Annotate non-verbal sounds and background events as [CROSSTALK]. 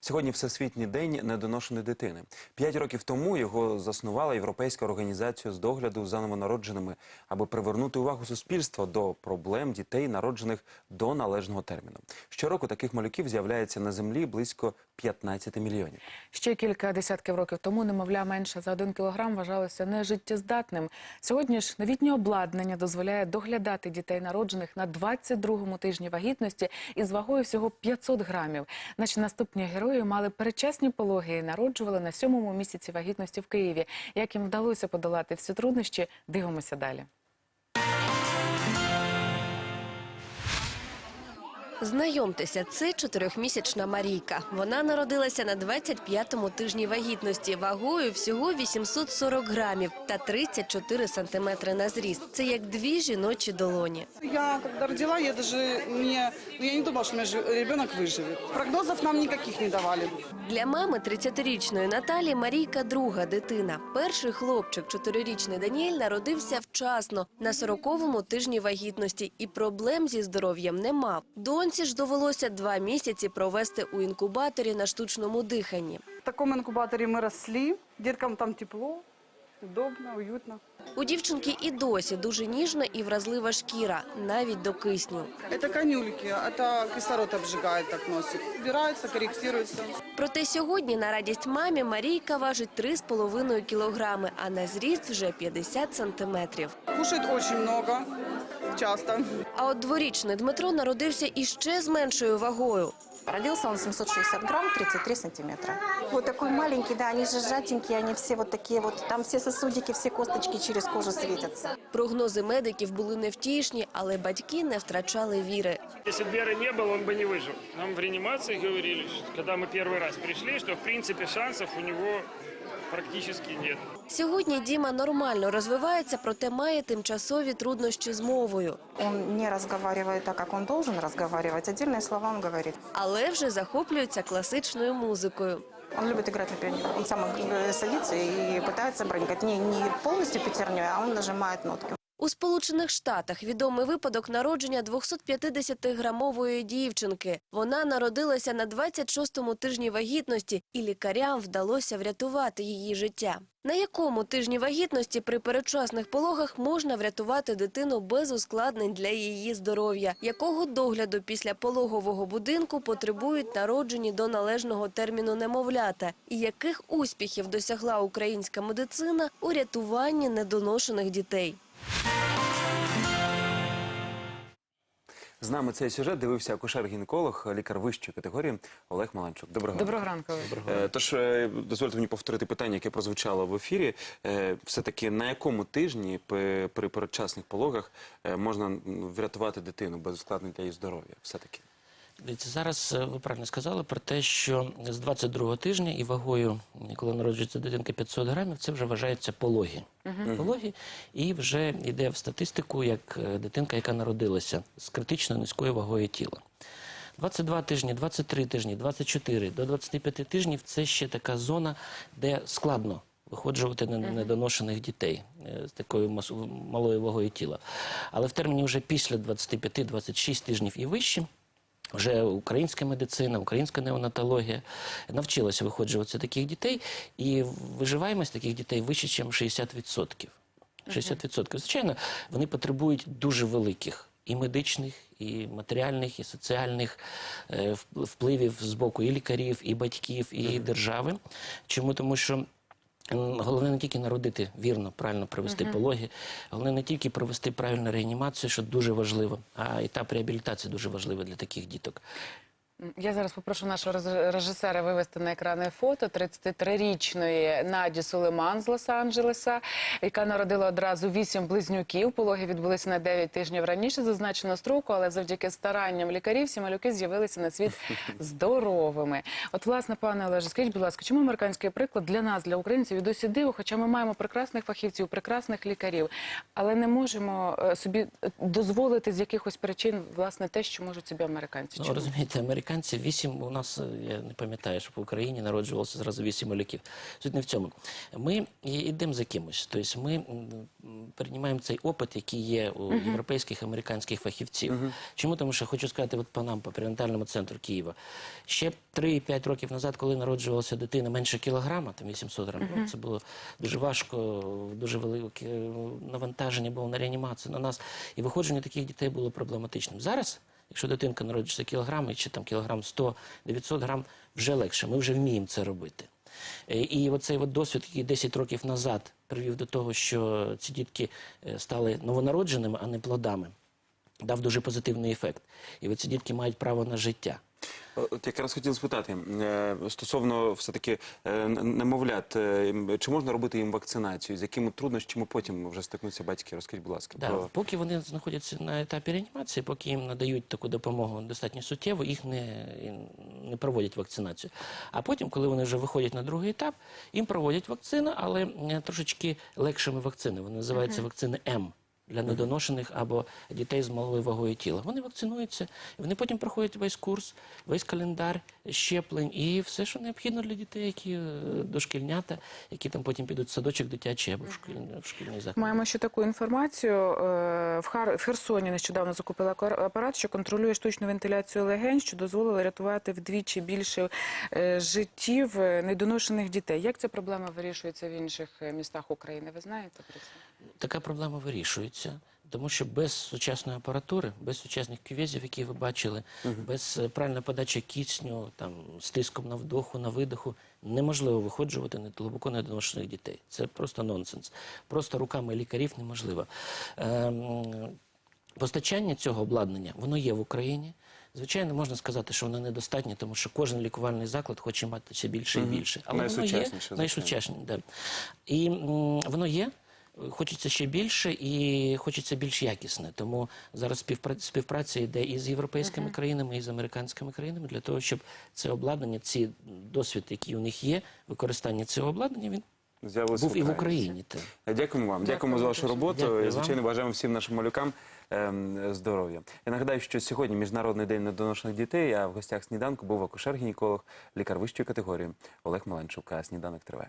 Сьогодні Всесвітній день недоношеної дитини. П'ять років тому його заснувала Європейська організація з догляду за новонародженими, аби привернути увагу суспільства до проблем дітей, народжених до належного терміну. Щороку таких малюків з'являється на землі близько 15 мільйонів. Ще кілька десятків років тому немовля менше за один кілограм вважалося нежиттєздатним. Сьогодні ж новітнє обладнання дозволяє доглядати дітей, народжених на 22-му тижні вагітності із вагою всього 500 грамів. Наші наступні герої мали передчасні пологи і народжували на сьомому місяці вагітності в Києві. Як їм вдалося подолати всі труднощі, дивимося далі. Знайомтеся, це чотирьохмісячна Марійка. Вона народилася на 25-му тижні вагітності, вагою всього 840 грамів та 34 сантиметри на зріст. Це як дві жіночі долоні. Я когда родила, я даже не, ну, я не думала, меня жи- ребенок выживет. Прогнозов нам никаких не давали. Для мами 30-річної Наталі Марійка друга дитина. Перший хлопчик, чотирирічний Даніель, народився вчасно на 40-му тижні вагітності і проблем зі здоров'ям не мав. Доньці ж довелося два місяці провести у інкубаторі на штучному диханні. В таком инкубаторе мы росли, деткам там тепло, удобно, уютно. У дівчинки і досі дуже ніжна і вразлива шкіра, навіть до кисню. Это конюльки, это кислород обжигает так носик. Убирается, корректируется. Проте сьогодні на радість мамі Марійка важить 3,5 кілограми, а на зріст вже 50 сантиметрів. Кушает очень много, часто. А от дворічний Дмитро народився іще з меншою вагою. Родился он 760 грамм, 33 сантиметра. Вот такой маленький, да, они же сжатенькие, они все вот такие вот, там все сосудики, все косточки через кожу светятся. Прогнози медиків були невтішні, але батьки не втрачали віри. Если бы Веры не было, он бы не выжил. Нам в реанимации говорили, что, когда мы первый раз пришли, что в принципе шансов у него практически нет. Сьогодні Діма нормально розвивається, проте має тимчасові труднощі з мовою. Он не разговаривает так, как он должен разговаривать. Отдельные слова он говорит. Але вже захоплюється класичною музикою. Он любит играть на пианино. Он сам э, садится и пытается бронькать. Не, не полностью пятерней, а он нажимает нотки. У Сполучених Штатах відомий випадок народження 250-грамової дівчинки. Вона народилася на 26-му тижні вагітності, і лікарям вдалося врятувати її життя. На якому тижні вагітності при передчасних пологах можна врятувати дитину без ускладнень для її здоров'я? Якого догляду після пологового будинку потребують народжені до належного терміну немовлята? І яких успіхів досягла українська медицина у рятуванні недоношених дітей? З нами цей сюжет дивився акушер-гінеколог, лікар вищої категорії Олег Маланчук. Доброго Доброго ранку. Е, Тож е, дозвольте мені повторити питання, яке прозвучало в ефірі. Е, Все-таки на якому тижні при, при передчасних пологах е, можна м, врятувати дитину без ускладнень для її здоров'я? Все-таки. Дивіться, зараз е, ви правильно сказали про те, що з 22-го тижня і вагою, коли народжується дитинка 500 грамів, це вже вважається пологи. Пологи, і вже йде в статистику як е, дитинка, яка народилася з критично низькою вагою тіла. 22 тижні, 23 тижні, 24 до 25 тижнів це ще така зона, де складно виходжувати на недоношених дітей е, з такою малою вагою тіла. Але в терміні вже після 25-26 тижнів і вище. Вже українська медицина, українська неонатологія навчилася виходжувати таких дітей, і виживаємость таких дітей вище, ніж 60%. 60%. Звичайно, вони потребують дуже великих і медичних, і матеріальних, і соціальних е, впливів з боку і лікарів, і батьків, і держави. Чому? Тому що Головне не тільки народити вірно, правильно провести пологи, головне не тільки провести правильну реанімацію, що дуже важливо, а етап реабілітації дуже важливий для таких діток. Я зараз попрошу нашого реж- режисера вивести на екрани фото 33-річної Наді Сулейман з Лос-Анджелеса, яка народила одразу вісім близнюків. Пологи відбулися на 9 тижнів раніше зазначено строку, але завдяки старанням лікарів всі малюки з'явилися на світ [LAUGHS] здоровими. От, власне, пане Олеже, скажіть, будь ласка, чому американський приклад для нас, для українців, і досі диво, хоча ми маємо прекрасних фахівців, прекрасних лікарів, але не можемо е, собі е, дозволити з якихось причин власне те, що можуть собі американці. Ну, розумієте, американці американців, вісім у нас, е, я не пам'ятаю, що в Україні народжувалося зразу вісім малюків. Суть не в цьому. Ми йдемо за кимось. Тобто ми м, цей опит, який є у європейських американських фахівців. Чому? Тому що хочу сказати, от по нам, по перинатальному центру Києва, ще 3-5 років назад, коли народжувалася дитина менше кілограма, там 800 грам, ну, це було дуже важко, дуже велике е, навантаження було на реанімацію на нас. І виходження таких дітей було проблематичним. Зараз, якщо дитинка народиться кілограми, чи там кілограм 100-900 грам, вже легше. Ми вже вміємо це робити. Е, І оцей от досвід, який 10 років назад привів до того, що ці дітки е, стали новонародженими, а не плодами, дав дуже позитивний ефект. І ці дітки мають право на життя. От якраз хотів спитати е, стосовно все-таки е, немовлят, е, чи можна робити їм вакцинацію? З якими труднощами потім вже стикнуться батьки? Розкажіть, будь ласка, Да, про Поки вони знаходяться на етапі реанімації, поки їм надають таку допомогу достатньо суттєво, їх не, не проводять вакцинацію. А потім, коли вони вже виходять на другий етап, їм проводять вакцину, але е, трошечки легшими вакцини. Вони називаються вакцини М. Для недоношених або дітей з малою вагою тіла. Вони вакцинуються, вони потім проходять весь курс, весь календар щеплень і все, що необхідно для дітей, які е, дошкільнята, які там потім підуть в садочок дитячий або в шкільний, в шкільний заклад. Маємо ще таку інформацію. Е, В Хар... в Херсоні нещодавно закупили акар- апарат, що контролює штучну вентиляцію легень, що дозволило рятувати вдвічі більше е, життів недоношених дітей. Як ця проблема вирішується в інших містах України? Ви знаєте про це? Така проблема вирішується. Тому що без сучасної апаратури, без сучасних кювезів, які ви бачили, без е, правильної подачі кисню, там, з тиском на вдоху, на видоху, неможливо виходжувати на глибоко недоношених дітей. Це просто нонсенс. Просто руками лікарів неможливо. Ем, Постачання цього обладнання воно є в Україні. Звичайно, можна сказати, що воно недостатнє, тому що кожен лікувальний заклад хоче мати все більше і більше. воно є Найсучасніше, найсучасніше, да. І м, воно є. Хочеться ще більше і хочеться більш якісне. Тому зараз співпра- співпраця йде і з європейськими країнами, і з американськими країнами для того, щоб це обладнання, ці досвід, який у них є, використання цього обладнання, він з'явилися був і в Україні. Та. Дякуємо вам. Дякуємо за вашу роботу. Дякую І, вам. Звичайно, бажаємо всім нашим малюкам ем, здоров'я. Я нагадаю, що сьогодні Міжнародний день недоношених дітей. А в гостях сніданку був акушер-гінеколог, лікар вищої категорії Олег Маленчук. А сніданок триває.